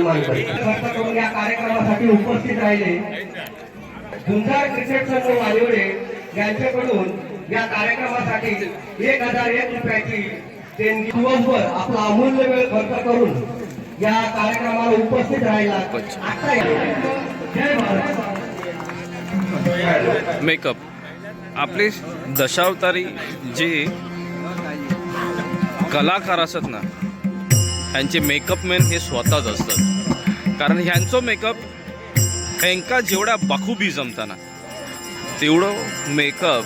सन्मान करतील खर्च करून या कार्यक्रमासाठी उपस्थित राहिले. क्रिकेट संघ वालिवडे यांच्याकडून या कार्यक्रमासाठी एक हजार एक रुपयाची देणगी दिवसभर आपला अमूल्य वेळ खर्च करून या कार्यक्रमाला उपस्थित राहिला. आता या- जय भारत मेकअप. आपले दशावतारी जे कलाकार असतात ना ह्यांचे मेकअप मॅन हे स्वतःच असतात. कारण ह्यांचं मेकअप ह्यांका जेवढा बाखुबी जमताना तेवढं मेकअप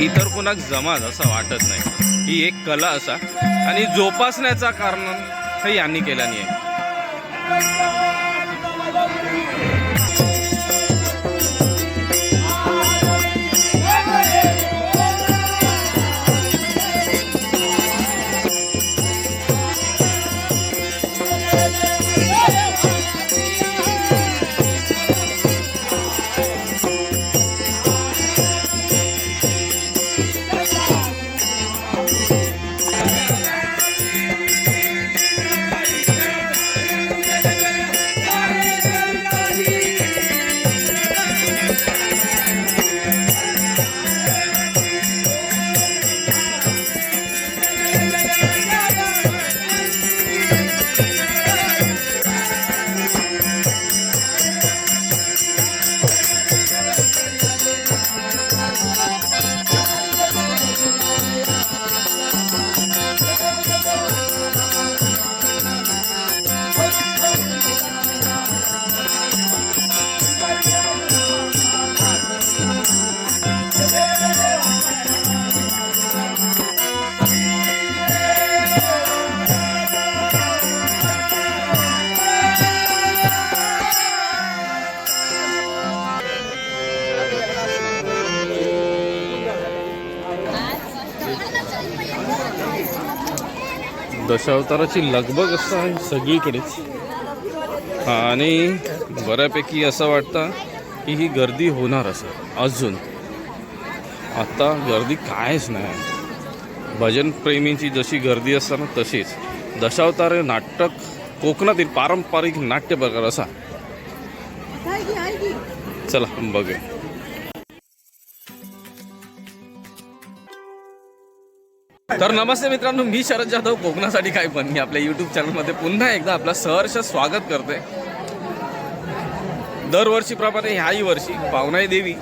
इतर कोणाक जमात असं वाटत नाही. ही एक कला असा. आणि जोपासण्याचा कारण हे यांनी केल्याने आहे. दशावताराची लगबग असं आहे सगळीकडेच. हा, आणि बऱ्यापैकी असं वाटतं की ही गर्दी होणार असं अजून. आता गर्दी कायच नाही. भजन प्रेमींची जशी गर्दी असते ना तशीच. दशावतार नाटक कोकणातील पारंपरिक नाट्य प्रकार असा. चला बघूया. तर नमस्ते मित्रांनो मी शरद जाधव कोकणासाठी काय पण. मी आपल्या यूट्यूब चॅनलमध्ये पुन्हा एकदा आपलं सहर्ष स्वागत करते दरवर्षीप्रमाणे ह्याही वर्षी पावनाई देवी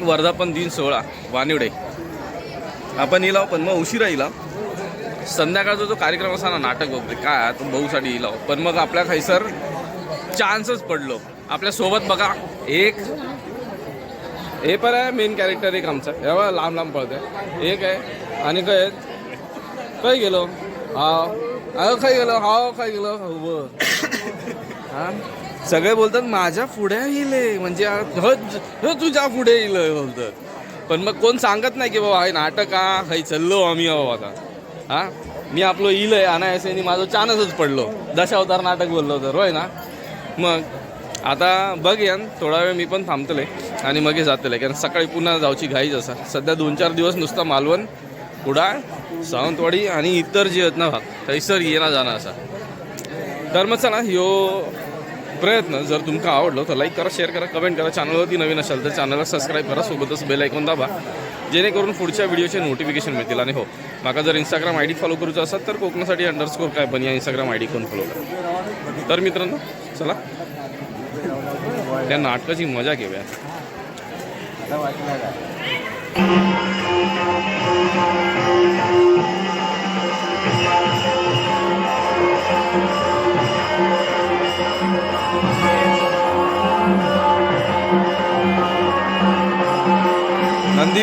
वर्धापन दिन सोहळा वानिवडे. आपण इलाव पण मग उशिरा इलाव संध्याकाळचा जो कार्यक्रम असा ना नाटक वगैरे काय आता भाऊसाठी इलाव पण मग आपल्या खायसर चान्सच पडलो. आपल्यासोबत बघा एक हे पण आहे मेन कॅरेक्टर एक आमचा. एवढा लांब लांब पळतंय. एक आहे आणि काय? काय गेलो हा. अगं काय गेलो हा काय गेलो हो हा? सगळे बोलतात माझ्या पुढे येईल म्हणजे तुझ्या पुढे येईल बोलतात. पण मग कोण सांगत नाही की बाबा हे नाटक हा खय चाललो आम्ही बाबा आता. हा? मी आपलं अनायस अनायसे माझं चानसच पडलो. दशावतार नाटक बोललो तर होय ना? मग आता बघ यान थोडा वेळ मी पण थांबतले आणि मग जातले कारण सकाळी पुन्हा जाऊची घाईच असा. सध्या दोन चार दिवस नुसता मालवण कुडाळ सावंतवाडी आणि इतर जे आहेत ना भाग थंयसर येणं जाणं असा. तर मग चला ह्यो प्रयत्न जर तुमका आवडलो तर लाईक करा शेअर करा कमेंट करा. चॅनलवरती नवीन असाल तर चॅनलला सबस्क्राईब करा सोबतच बेल ऐकून दाबा. जेणेकरून पुढच्या व्हिडिओचे नोटिफिकेशन मिळतील. आणि हो माका जर इंस्टाग्राम आय डी फॉलो करूचा असेल तर कोकणासाठी अंडरस्कोर काय पण या इंस्टाग्राम आय डी कोण फॉलो करा. तर मित्रांनो चला. त्या नाटकाची मजा घेऊया. नंदी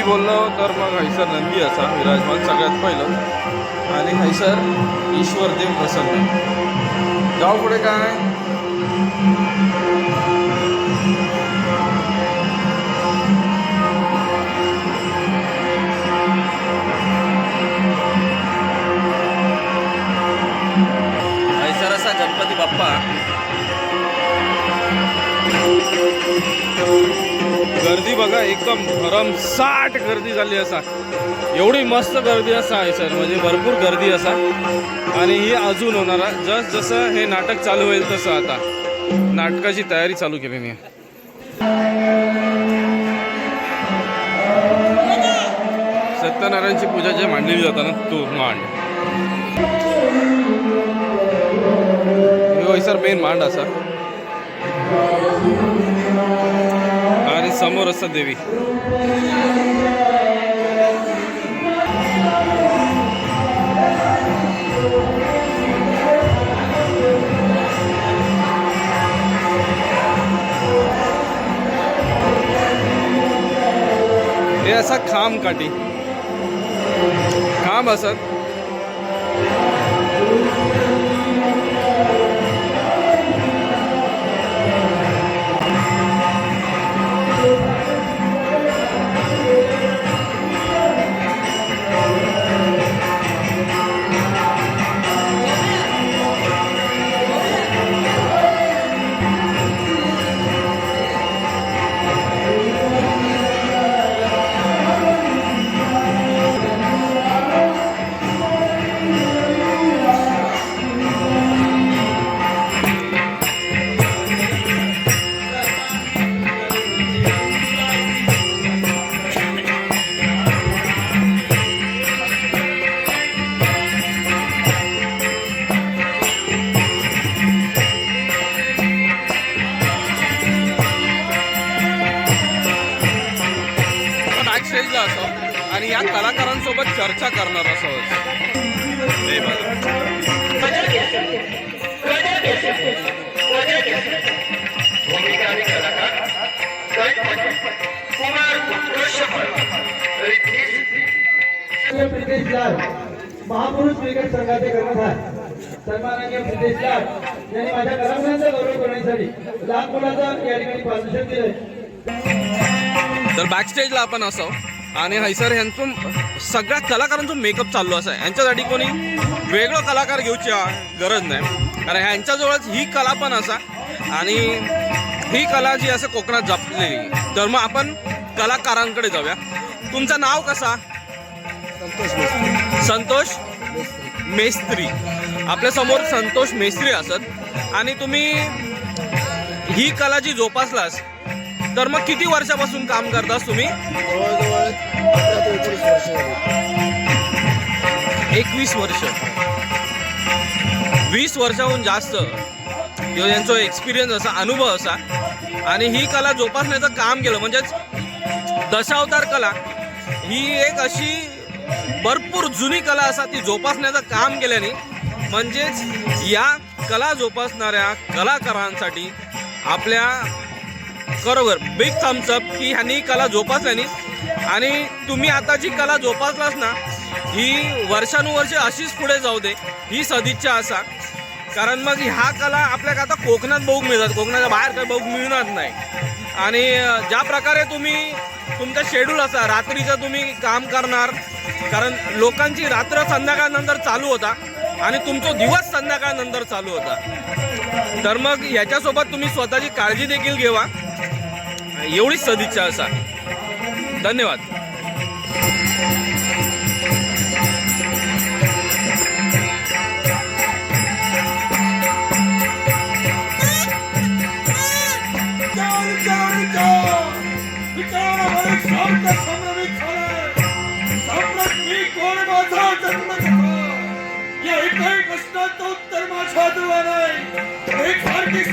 बोललो तर मग हैसर नंदी असा विराजमान सगळ्यात पहिलं. आणि हैसर ईश्वर देव प्रसन्न. जाऊ पुढे काय? बघा एकदम भरमसाठ गर्दी झाली असा. एवढी मस्त गर्दी असा आहे सर. म्हणजे भरपूर गर्दी असा. आणि ही अजून होणार आहे. जस जसं हे नाटक चालू होईल तसं आता. नाटकाची तयारी चालू केलेली आहे सत्यनारायणची पूजा जे मांडलेली जातात ना तो मांड. हे सर मेन मांड असा समोर असतात देवी हे असा खांब काठी खांब असत आणि या कलाकारांसोबत चर्चा करणार हे महापुरुष क्रिकेट संघाचे कर्मधार सन्माननीय प्रितेश लाल यांनी माझ्या कलाकारांचा गौरव करण्यासाठी लहान मुलाचं या ठिकाणी पारितोषिक दिले तर बॅक स्टेजला आपण असो. आणि हैसर ह्यांचं सगळ्या कलाकारांचं मेकअप चालू असं आहे. यांच्यासाठी कोणी वेगळं कलाकार घेऊची गरज नाही. कारण ह्यांच्याजवळच ही कला पण असा आणि ही कला जी असं कोकणात जपलेली. तर मग आपण कलाकारांकडे जाऊया. तुमचं नाव कसा? संतोष मेस्त्री. आपल्यासमोर संतोष मेस्त्री असत. आणि तुम्ही ही कला जी जोपासलास तर मग किती वर्षापासून काम करतास तुम्ही? जवळजवळ ते एकोणीस वर्ष झाली एकवीस वर्ष. वीस वर्षाहून जास्त. किंवा यांचा एक्सपिरियन्स असा अनुभव असा. आणि ही कला जोपासण्याचं काम केलं. म्हणजेच दशावतार कला ही एक अशी भरपूर जुनी कला असा ती जोपासण्याचं काम केल्याने म्हणजेच या कला जोपासणाऱ्या कलाकारांसाठी आपल्या बरोबर. बिग थम्सअप की ह्यांनी कला जोपासल्यानी. आणि तुम्ही आता जी कला जोपासलास ना ही वर्षानुवर्षे अशीच पुढे जाऊ दे. ही सदिच्छा असा. कारण मग ह्या कला आपल्याला आता कोकणात बघू मिळतात. कोकणाच्या बाहेर काही बघू मिळणार नाही. आणि ज्या प्रकारे तुम्ही तुमचं शेड्यूल असा रात्रीचं तुम्ही काम करणार. कारण लोकांची रात्र संध्याकाळनंतर चालू होता. आणि तुमचा दिवस संध्याकाळनंतर चालू होता. तर मग याच्यासोबत तुम्ही स्वतःची काळजी देखील घेवा. एवढीच सदिच्छा असा. धन्यवाद. उत्तर माझ्या दुवा नाही एक सारखी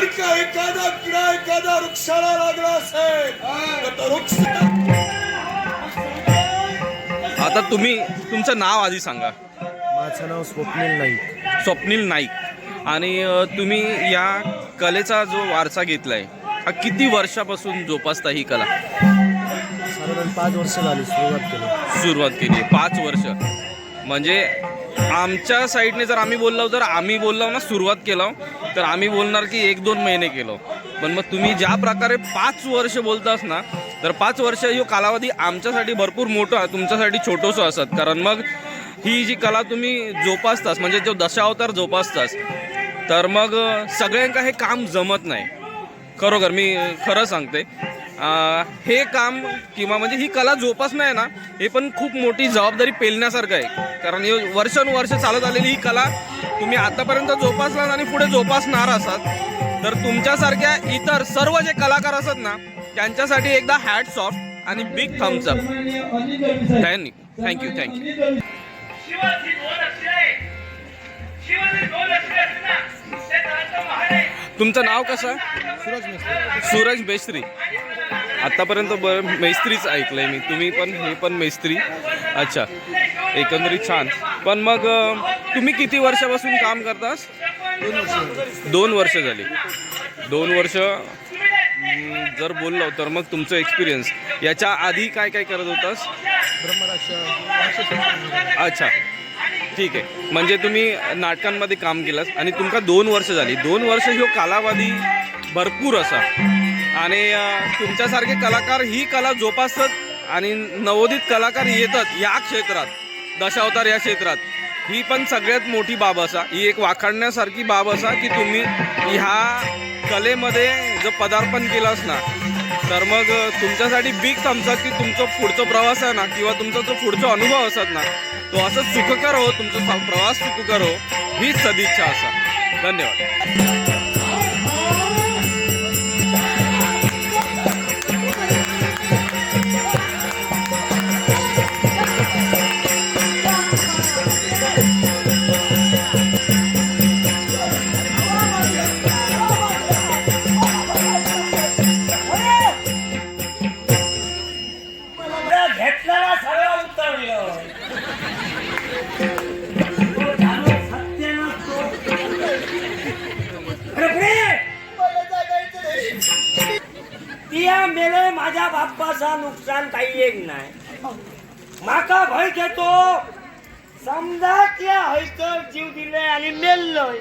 जर का एखादा किडा एखाद्या वृक्षाला लागला असेल तर तो वृक्ष आता तुम्ही तुमचं नाव आधी सांगा. माझं नाव स्वप्नील नाईक. स्वप्नील नाईक. आणि अ, तुम्ही या कलेचा जो वारसा घेतलाय हा किती वर्षापासून जोपासता ही कला? साधारण पाच वर्ष झाली सुरुवात केली. सुरुवात केली पाच वर्ष. म्हणजे आमच्या साईडने जर आम्ही बोललो तर आम्ही बोललो ना सुरुवात केलं तर आम्ही बोलणार की एक दोन महिने केलो. पण मग तुम्ही ज्या प्रकारे पाच वर्ष बोलतास ना तर पाच वर्ष ही कालावधी आमच्यासाठी भरपूर मोठा तुमच्यासाठी छोटंसं असत. कारण मग ही जी कला तुम्ही जोपासतास म्हणजे जो दशावतार जोपासतास तर मग सगळ्यांका हे काम जमत नाही. खरोखर मी खरं सांगते. अं, हे काम किंवा म्हणजे ही कला जोपासणं आहे ना हे पण खूप मोठी जबाबदारी पेलण्यासारखं आहे. कारण हे वर्षानुवर्ष चालत आलेली ही कला तुम्ही आतापर्यंत जोपासलात आणि पुढे जोपासणार असाल तर तुमच्यासारख्या इतर सर्व जे कलाकार असतात ना त्यांच्यासाठी एकदा हॅट्स ऑफ आणि big thumbs up thank you thank you असते तुमचं नाव कसं? सूरज मिस्त्री आत्तापर्यंत मेस्त्री आतापर्यंत ब आहे ऐकलंय मी. तुम्ही पण हे पण मैस्त्री. अच्छा. एकंदरीत छान. पण मग तुम्ही किती वर्षापासून काम करतास? दोन वर्ष झाली. दोन वर्ष जर बोललो तर मग तुमचं एक्सपिरियन्स याच्या आधी काय काय करत होतास? अच्छा. ठीक आहे. म्हणजे तुम्ही नाटकांमध्ये काम केलास आणि तुमका दोन वर्ष झाली. दोन वर्ष ह्यो कालावधी भरपूर असा. आणि तुमच्यासारखे कलाकार ही कला जोपासतात आणि नवोदित कलाकार येतात या क्षेत्रात दशावतार या क्षेत्रात. ही पण सगळ्यात मोठी बाब असा ही एक वाखाणण्यासारखी बाब असा की तुम्ही ह्या कलेमध्ये जर पदार्पण केलंस ना तर मग तुमच्यासाठी बिग थम्सअप की तुमचा पुढचा प्रवास आहे ना किंवा तुमचा जो पुढचा अनुभव असत ना तो असं सुखकर हो तुमचा प्रवास सुखकर हो हीच सदिच्छा असा. धन्यवाद. मेले माझ्या बाप्पाचा नुकसान काही एक नाही. माका भय घेतो. समजा त्या हयकर जीव दिले आणि मेललोय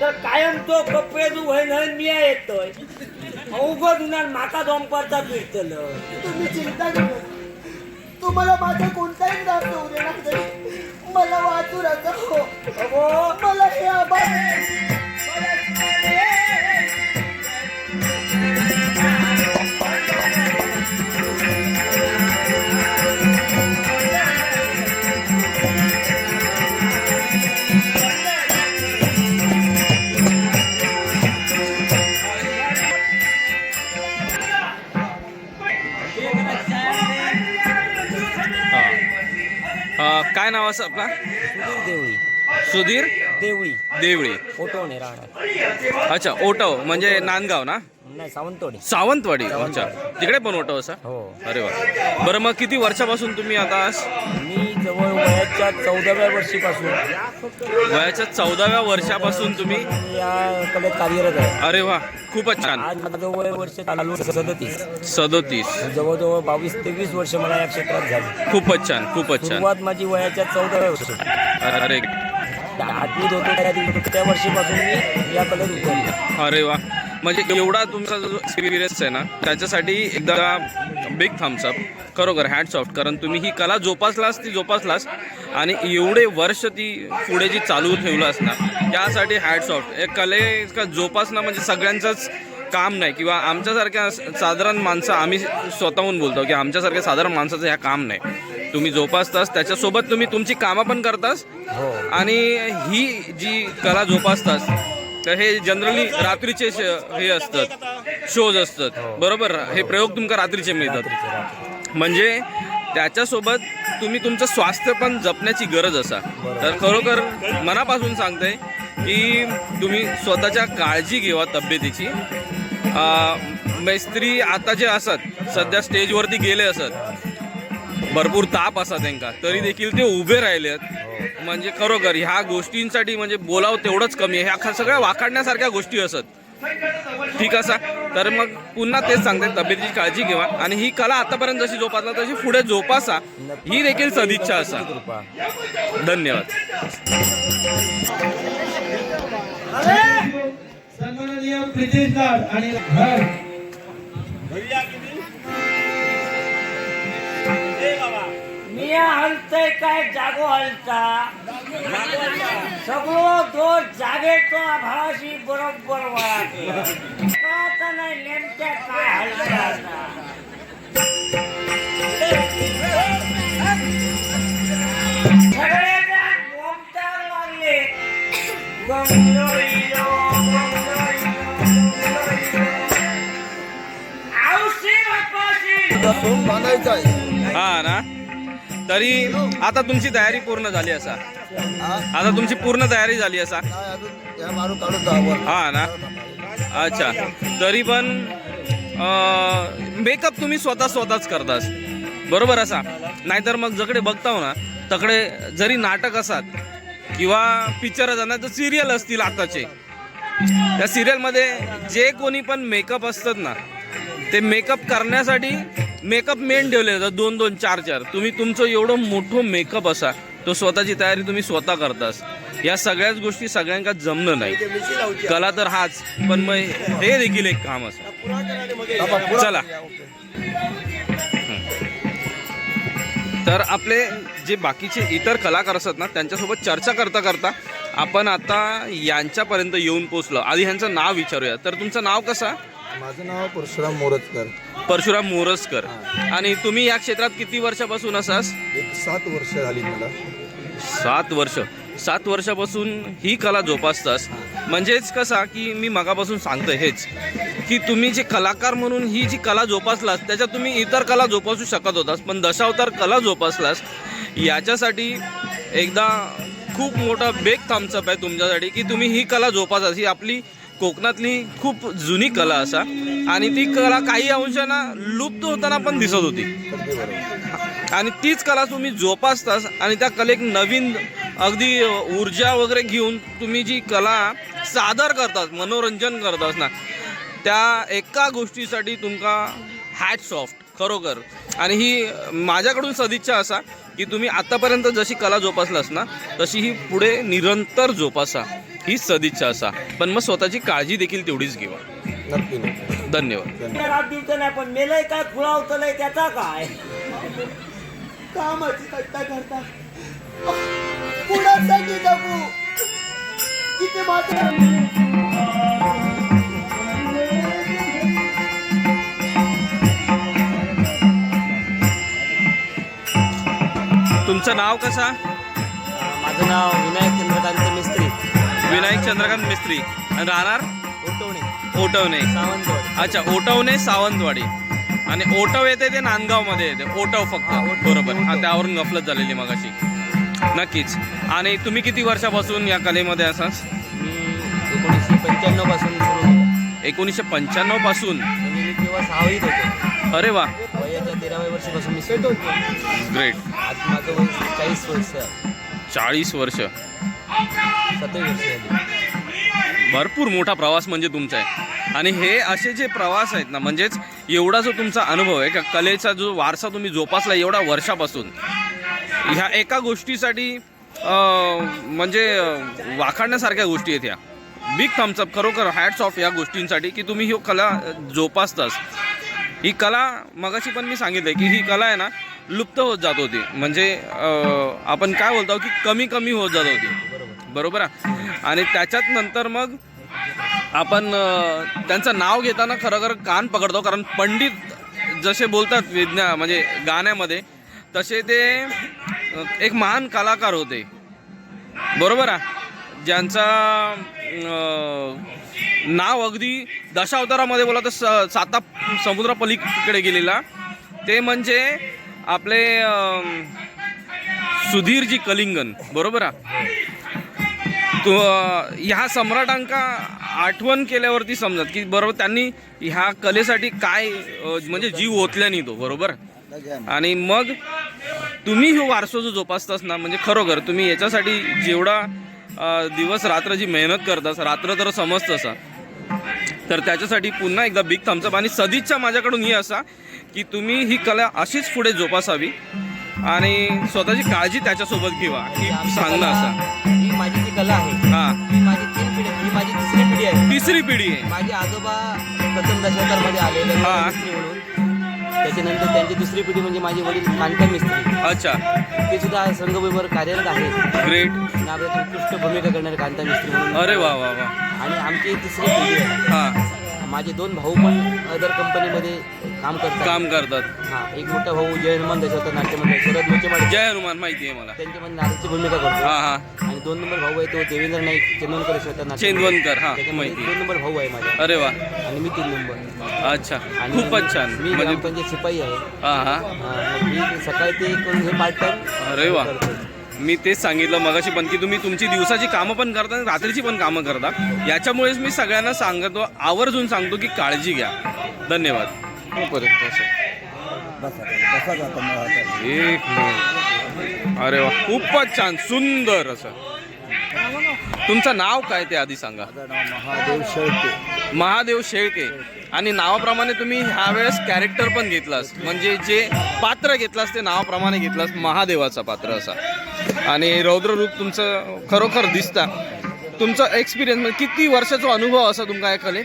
तर कायम तो कपडे तू होईन मी येतोय. अवघड उन्हाळ माका दोंपरचा फिरतलं तुम्ही चिंता करू. तुम्हाला माझा कोणताही त्रास होऊ देणार नाही. मला वाचू नका. हो मला हे आभार. काय नाव असं आपला? सुधीर देवळी. सुधीर? देवळी. देवळी. ओटवणे राहणार. अच्छा ओटव म्हणजे नांदगाव ना? नाही सावंतवाडी. सावंतवाडी. अच्छा. तिकडे पण ओटव असा? हो. अरे वा. बरं मग किती वर्षापासून तुम्ही आता मी वयाच्या चौदाव्या वर्षीपासून. वयाच्या चौदाव्या वर्षापासून तुम्ही? या कलेत कार्यरत आहे. अरे वा खूपच छान. आज माझं वय वर्ष चालू सदतीस. सदोतीस. जवळजवळ बावीस तेवीस वर्ष मला या क्षेत्रात झाली. खूपच छान खूपच छान. सुरुवात माझी वयाच्या चौदाव्या वर्षी. अरे. आठवीत होतो त्या दिवशी त्या वर्षीपासून मी या कलेत उतरलो. अरे वा म्हणजे एवढा तुमचा जो एक्सपिरियन्स आहे ना त्याच्यासाठी एकदा बिग थम्सअप खरोखर हॅट्स ऑफ कारण तुम्ही ही कला जोपासलास ती जोपासलास. आणि एवढे वर्ष ती पुढे जी चालू ठेवलास ना त्यासाठी हॅट्स ऑफ एक कलेचा जोपासणं म्हणजे सगळ्यांचंच काम नाही. किंवा आमच्यासारख्या साधारण माणसं आम्ही स्वतःहून बोलतो की आमच्यासारख्या साधारण माणसाचं ह्या काम नाही. तुम्ही जोपासतास त्याच्यासोबत तुम्ही तुमची कामं पण करतास. हो. आणि ही जी कला जोपासतात तर हे जनरली रात्रीचे श- हे असतात. शोज असतात. बरोबर? हे प्रयोग तुमका रात्रीचे मिळतात. म्हणजे त्याच्यासोबत तुम्ही तुमचं स्वास्थ्य पण जपण्याची गरज असा. तर खरोखर मनापासून सांगते की तुम्ही स्वतःच्या काळजी घेवा तब्येतीची. अं, मैस्त्री आता जे असत सध्या स्टेजवरती गेले असत भरपूर ताप असा त्यांका तरी देखील ते उभे राहिले आहेत. म्हणजे खरोखर ह्या गोष्टींसाठी म्हणजे बोलावं तेवढंच कमी आहे. ह्या सगळ्या वाखाडण्यासारख्या गोष्टी असत. ठीक असा. तर मग पुन्हा तेच सांगते तब्येतीची काळजी घ्यावा आणि ही कला आतापर्यंत जशी जोपासला तशी पुढे जोपासा. ही देखील सदिच्छा असा. कृपा. धन्यवाद. सन्माननीय प्रितेश लाड आणि घर मी हलतय काय जागो हलता सगळं दोष जागेतो भावाशी बरोबर वळाते आता नाही नेमक्या काय हलता आता सगळ्यांना बोंबटार लागले गंगोईलो, गंगोईलो, गंगोईलो. हा तरी आता तुमची तयारी पूर्ण झाली असा. आता तुमची पूर्ण तयारी झाली असा. हा ना? अच्छा. तरी पण मेकअप तुम्ही स्वतः स्वतःच करतास. बरोबर असा. नाहीतर मग जकडे बघताव ना तकडे जरी नाटक असतात किंवा पिक्चर असतात तर सिरियल असतील आताचे. त्या सिरियलमध्ये जे कोणी पण मेकअप असतात ना ते मेकअप करण्यासाठी मेकअप मेन ठेवले जातात दोन दोन चार चार. तुम्ही तुमचं एवढं मोठं मेकअप असा तो स्वतःची तयारी तुम्ही स्वतः करतास. या सगळ्याच गोष्टी सगळ्यांका जमणं नाही. कला तर हाच पण मग हे देखील एक काम असं. चला. तर आपले जे बाकीचे इतर कलाकार असतात ना त्यांच्यासोबत चर्चा करता करता आपण आता यांच्यापर्यंत येऊन पोचलो आधी ह्यांचं नाव विचारूया. तर तुमचं नाव कसं? माझं नाव परशुराम मोरजकर. परशुराम मोरजकर. आणि तुम्ही या क्षेत्रात किती वर्षापासून असास एक सात वर्ष झाली मला. सात वर्ष. सात वर्षापासून ही कला जोपासतास. म्हणजेच कसा की मी मगापासून सांगतोय हेच की तुम्ही जे कलाकार म्हणून ही जी कला जोपासलास त्याच्यात तुम्ही इतर कला जोपासू शकत होतास पण दशावतार कला जोपासलास याच्यासाठी एकदा खूप मोठा बेग थांबचप आहे तुमच्यासाठी की तुम्ही ही कला जोपासास ही आपली कोकणातली खूप जुनी कला असा. आणि ती कला काही अंशानं लुप्त होताना पण दिसत होती. आणि तीच कला तुम्ही जोपासतास आणि त्या कलेक नवीन अगदी ऊर्जा वगैरे घेऊन तुम्ही जी कला सादर करतात मनोरंजन करतास ना त्या एका गोष्टीसाठी तुमका हॅट सॉफ्ट खरोखर. आणि ही माझ्याकडून सदिच्छा असा की तुम्ही आतापर्यंत जशी कला जोपासलास ना तशी ही पुढे निरंतर जोपासा. ही सदिच्छा असा. पण मग स्वतःची काळजी देखील तेवढीच घेवा. नक्की नक्की. धन्यवाद. रात दिवस नाही पण मेलय काय खुळावतलंय त्याचा काय? कामाची कट्टा करता. कुणासाठी जगू? किती मात्र तुमचं नाव कसा? माझं नाव विनायक चंद्रकांत मिस्त्री. विनायक चंद्रकांत मिस्त्री. आणि राहणार? ओटवणे. ओटवणे. सावंतवाड. अच्छा ओटवणे सावंतवाडी. आणि ओटव येते ते नांदगावमध्ये येते. ओटव फक्त. ओटव. बरोबर. हा त्यावरून गफलत झालेली मगाशी. नक्कीच. आणि तुम्ही किती वर्षापासून या कलेमध्ये असाच मी एकोणीसशे पंच्याण्णवपासून सुरू केलं. एकोणीसशे पंच्याण्णवपासून? म्हणजे मी तेव्हा सहावीत होतो. अरे वा. वयाच्या तेराव्या वर्षापासून मी सुरू ग्रेट आज माझं वय चाळीस वर्ष. चाळीस वर्ष. भरपूर मोठा प्रवास म्हणजे तुमचा आहे. आणि हे असे जे प्रवास आहेत ना म्हणजेच एवढा जो तुमचा अनुभव आहे का कलेचा जो वारसा तुम्ही जोपासला एवढ्या वर्षापासून ह्या एका गोष्टीसाठी म्हणजे वाखाडण्यासारख्या गोष्टी आहेत ह्या. बिग थम्सअप खरोखर हॅट्स ऑफ या गोष्टींसाठी की तुम्ही ही कला जोपासतास. ही कला मगाशी पण मी सांगितलं की ही कला आहे ना लुप्त होत जात होती. म्हणजे आपण काय बोलतो की कमी कमी होत जात होती. बरोबर आहे? आणि त्याच्यात नंतर मग आपण त्यांचं नाव घेताना खरं खरं कान पकडतो कारण पंडित जसे बोलतात विज्ञा म्हणजे गाण्यामध्ये तसे ते एक महान कलाकार होते. बरोबर आहे? ज्यांचा नाव अगदी दशावतारामध्ये बोला तर स साता समुद्रापलीकडे गेलेला. ते म्हणजे आपले सुधीरजी कलिंगन. बरोबर आहे? तो ह्या सम्राटांका आठवण केल्यावरती समजत की बरोबर त्यांनी ह्या कलेसाठी काय म्हणजे जीव ओतल्याने तो बरोबर? आणि मग तुम्ही हे वारसा जो जोपासतास ना म्हणजे खरोखर तुम्ही याच्यासाठी जेवढा दिवस रात्र जी मेहनत करतास रात्र तर समजत असा. तर त्याच्यासाठी पुन्हा एकदा बिग थम्सअप आणि सदिच्छा माझ्याकडून ही असा की तुम्ही ही कला अशीच पुढे जोपासावी आणि स्वतःची काळजी त्याच्यासोबत घेवा ही सांगणं असा. कला आहे. हा. ही माझी तीन पिढी ही माझी तिसरी पिढी आहे. तिसरी पिढी आहे. माझे आजोबा प्रथम दशावतारमध्ये आलेले हा. मिस्त्री म्हणून. त्याच्यानंतर त्यांची दुसरी पिढी म्हणजे माझे वडील बांधकाम मिस्त्री. अच्छा. ते सुद्धा रंगभूमीवर कार्यरत आहेत. ग्रेट नागराची उत्कृष्ट भूमिका करणारे कांता मिस्त्री म्हणून. अरे वा वा वा. आणि आमची तिसरी पिढी आहे. हा. माझे दोन भाऊ पण अदर कंपनीमध्ये काम करतात. काम करतात. हा एक मोठा भाऊ जय हनुमान दशावतार नाट्यमंडळ शरद मोचेमाडे जय हनुमान माहिती आहे मला. त्यांच्यामध्ये नारदची भूमिका हा करतो हा. आणि दोन नंबर भाऊ आहे तो देवेंद्र नाईक चंदनकर नाट्यमंडळ. चेंदवनकर हा माहिती दोन. नंबर भाऊ आहे माझा अरे वा. आणि मी तीन नंबर. अच्छा आणि खूपच छान. मी म्हणजे ग्रामपंचायत शिपाई आहे. हा हा. हा, मी सकाळी ते करून हे पार्ट टाइम अरे वा. मी तेच सांगितलं मगाशी पण की तुम्ही तुमची दिवसाची कामं पण करता आणि रात्रीची पण कामं करता. याच्यामुळेच मी सगळ्यांना सांगतो आवर्जून सांगतो की काळजी घ्या. धन्यवाद. एक मिनिट. अरे वा खूपच छान सुंदर असं. तुमचं नाव काय ते आधी सांगा? महादेव शेळके. महादेव शेळके. आणि नावाप्रमाणे तुम्ही ह्या वेळेस कॅरेक्टर पण घेतलास. म्हणजे जे पात्र घेतलास ते नावाप्रमाणे घेतलास. महादेवाचा पात्र असा. आणि रौद्ररूप तुमचं खरोखर दिसता. तुमचा एक्सपिरियन्स म्हणजे किती वर्षाचा अनुभव असा तुमका या कलेत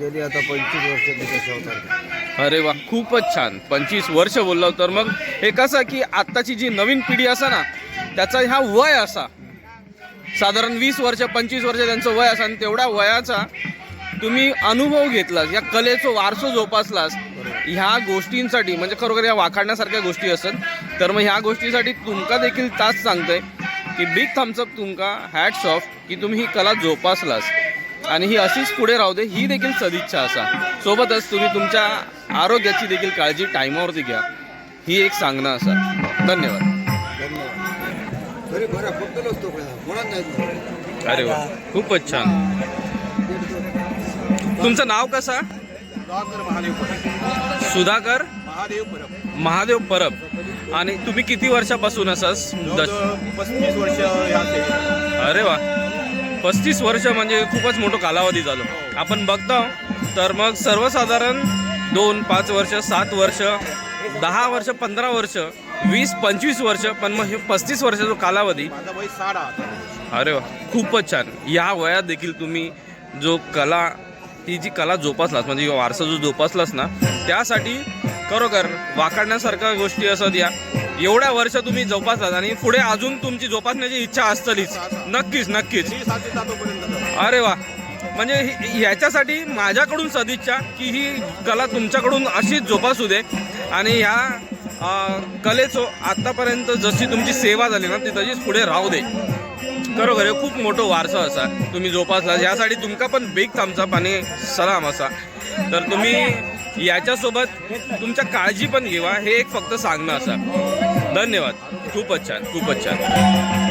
गेली आता पंचवीस वर्ष मी अरे वा खूपच छान. पंचवीस वर्ष बोललो तर मग हे कसं की आत्ताची जी नवीन पिढी असा ना त्याचा ह्या वय असा. साधारण वीस वर्ष पंचवीस वर्ष त्यांचं वय असा तेवढ्या वयाचा तुम्ही अनुभव घेतलास या कलेचं वारसो जोपासलास ह्या गोष्टींसाठी म्हणजे खरोखर या वाखाडण्यासारख्या गोष्टी असत तर मग ह्या गोष्टीसाठी तुमका देखील तास सांगतोय की बिग थम्सअप तुमका हॅट्स ऑफ की तुम्ही ही कला जोपासलास. आणि ही अशीच पुढे राहू दे ही देखील सदिच्छा असा. सोबतच तुम्ही तुमच्या आरोग्याची देखील काळजी टाईमावरती घ्या. ही एक सांगणं असा. धन्यवाद. अरे वा खूपच छान. तुमचं नाव कसं? सुधाकर महादेव परब. महादेव परब. आणि तुम्ही किती वर्षापासून असाच पस्तीस वर्ष. अरे वा. पस्तीस वर्ष म्हणजे खूपच मोठं कालावधी झालो. आपण बघतो तर मग सर्वसाधारण दोन पाच वर्ष सात वर्ष दहा वर्ष पंधरा वर्ष वीस पंचवीस वर्ष पण मग हे पस्तीस वर्षाचा कालावधी. माझा वय साडा अरे वा खूपच छान. या वयात देखील तुम्ही जो कला ही जी कला जोपासलास म्हणजे वारसा जो जोपासलास ना त्यासाठी खरोखर वाखाणण्यासारख्या गोष्टी असत या. एवढ्या वर्ष तुम्ही जोपासलात आणि पुढे अजून तुमची जोपासण्याची इच्छा असतलीच. नक्कीच नक्कीच. अरे वा म्हणजे ह्याच्यासाठी माझ्याकडून सदिच्छा की ही कला तुमच्याकडून अशीच जोपासू दे. आणि ह्या कलेचो आत्तापर्यंत जशी तुमची सेवा झाली ना ती तशीच पुढे राहू दे. खरोखर हे खूप मोठं वारसा असा तुम्ही जोपासला. यासाठी तुमका पण बिग थम्सअप आणि सलाम असा. तर तुम्ही याच्यासोबत तुमच्या काळजी पण घेवा हे एक फक्त सांगणं असा. धन्यवाद. खूपच छान खूपच छान.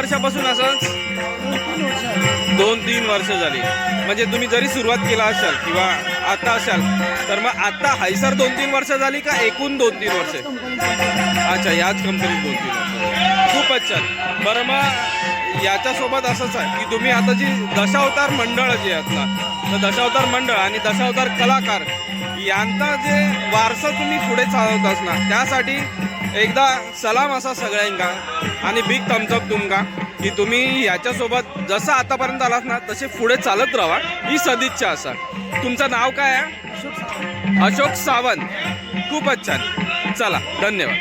वर्षापासून असं दोन तीन वर्ष झाली. म्हणजे तुम्ही जरी सुरुवात केला असाल किंवा आता असाल तर मग आता हायसर दोन तीन वर्ष झाली का एकूण दोन तीन वर्ष? अच्छा याच कंपनीत दोन तीन वर्ष. खूपच छान. बरं मग याच्यासोबत असंच आहे की तुम्ही आता जी दशावतार मंडळ जे आहेत ना तर दशावतार मंडळ आणि दशावतार कलाकार यांचा जे वारसा तुम्ही पुढे चालवत असणार त्यासाठी एकदा सलाम असा सगळ्यांका आणि बिग थम्सअप तुमका की तुम्ही याच्यासोबत जसं आतापर्यंत आलात ना तसे पुढे चालत राहा. ही सदिच्छा असा. तुमचं नाव काय आहे? अशोक सावंत. खूपच छान. चला धन्यवाद.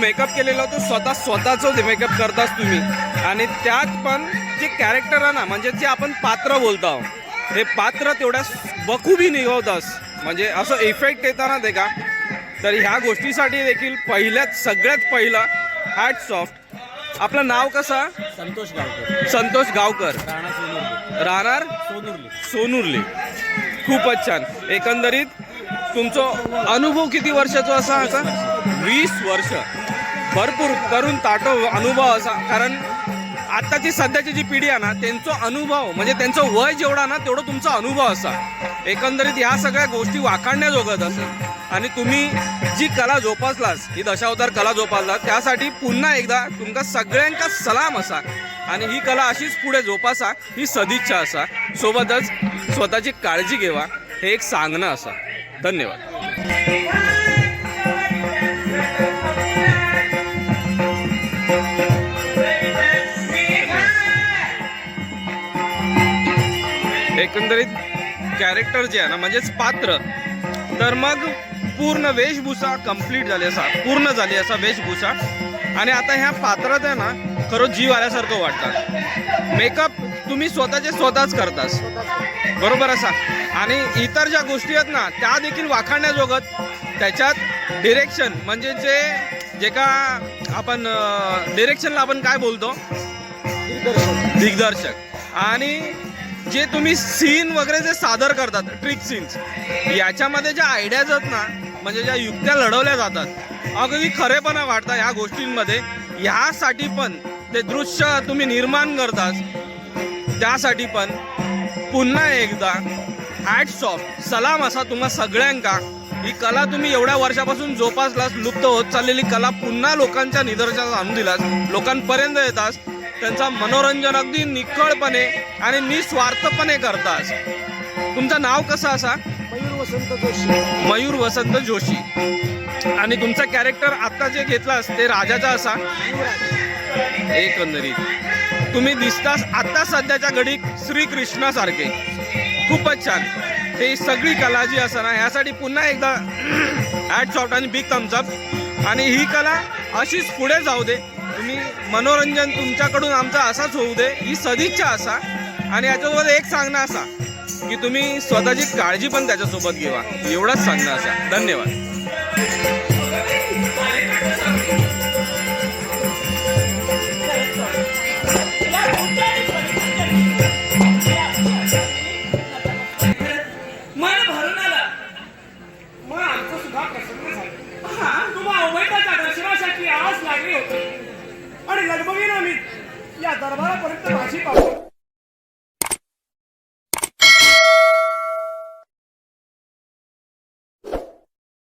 मेकअप केलेला तो स्वतः स्वतःच मेकअप करताच तुम्ही. आणि त्यात पण जे कॅरेक्टर आहे ना म्हणजे जे आपण पात्र बोलतो हे पात्र तेवढ्या बखुबी निघवतास म्हणजे असं इफेक्ट येताना ते का तर ह्या गोष्टीसाठी देखील पहिल्यात सगळ्यात पहिलं हॅट सॉफ्ट आपलं नाव कसं? संतोष गावकर. संतोष गावकर. राहणार सोनूरले. सोनुरले. खूपच छान. एकंदरीत तुमचं अनुभव किती वर्षाचा असा असा वीस वर्ष भरपूर करून ताटो अनुभव असा कारण आत्ताची सध्याची जी पिढी आहे ना त्यांचा अनुभव म्हणजे त्यांचं वय जेवढा ना तेवढं तुमचा अनुभव असा. एकंदरीत ह्या सगळ्या गोष्टी वाखाणण्याजोगत असेल. आणि तुम्ही जी कला जोपासलास ही दशावतार कला जोपासला त्यासाठी पुन्हा एकदा तुमका सगळ्यांका सलाम असा. आणि ही कला अशीच पुढे जोपासा ही सदिच्छा असा. सोबतच स्वतःची काळजी घेवा हे एक सांगणं असा. धन्यवाद. एकंदरीत कॅरेक्टर जे आहे ना म्हणजेच पात्र तर मग पूर्ण वेशभूषा कंप्लीट झाली असा पूर्ण झाली असा वेशभूषा. आणि आता ह्या पात्रात आहे ना खरं जीव आल्यासारखं वाटतं. मेकअप तुम्ही स्वतःचे स्वतःच करतास. बरोबर असा. आणि इतर ज्या गोष्टी आहेत ना त्या देखील वाखाणण्याजोगत त्याच्यात डिरेक्शन म्हणजे जे जे का आपण डिरेक्शनला आपण काय बोलतो? दिग्दर्शक. आणि जे तुम्ही सीन वगैरे जे सादर करतात ट्रिक सीन्स याच्यामध्ये ज्या आयडियाज आहेत ना म्हणजे ज्या युक्त्या लढवल्या जातात अगदी खरेपणा वाटतात ह्या गोष्टींमध्ये. ह्यासाठी पण ते दृश्य तुम्ही निर्माण करतात. त्यासाठी पण पुन्हा एकदा हॅट्स ऑफ सलाम असा तुम्हा सगळ्यांका. ही कला तुम्ही एवढ्या वर्षापासून जोपासलास लुप्त होत चाललेली कला पुन्हा लोकांच्या निदर्शनास आणून दिलास लोकांपर्यंत येतास. त्यांचा मनोरंजन अगदी निखळपणे आणि निस्वार्थपणे करतास तुमचं नाव कसं असा? मयूर वसंत जोशी. मयूर वसंत जोशी. आणि तुमचा कॅरेक्टर आता जे घेतलास ते राजाचा असा? एकंदरीत. तुम्ही दिसतास आता सध्याच्या घडीत श्रीकृष्णासारखे. खूपच छान. ते सगळी कला जी असं ना ह्यासाठी पुन्हा एकदा ॲट शॉट आणि बिग थम्सअप आणि ही कला अशीच पुढे जाऊ दे. तुम्ही मनोरंजन तुमच्याकडून आमचा असाच होऊ दे ही सदिच्छा असा. आणि याच्यासोबत एक सांगणं असा की तुम्ही स्वतःची काळजी पण त्याच्यासोबत घेवा. एवढंच सांगणं असा. धन्यवाद. दर्शनासाठी आज लागली होती या दरबारापर्यंत माझी पावलं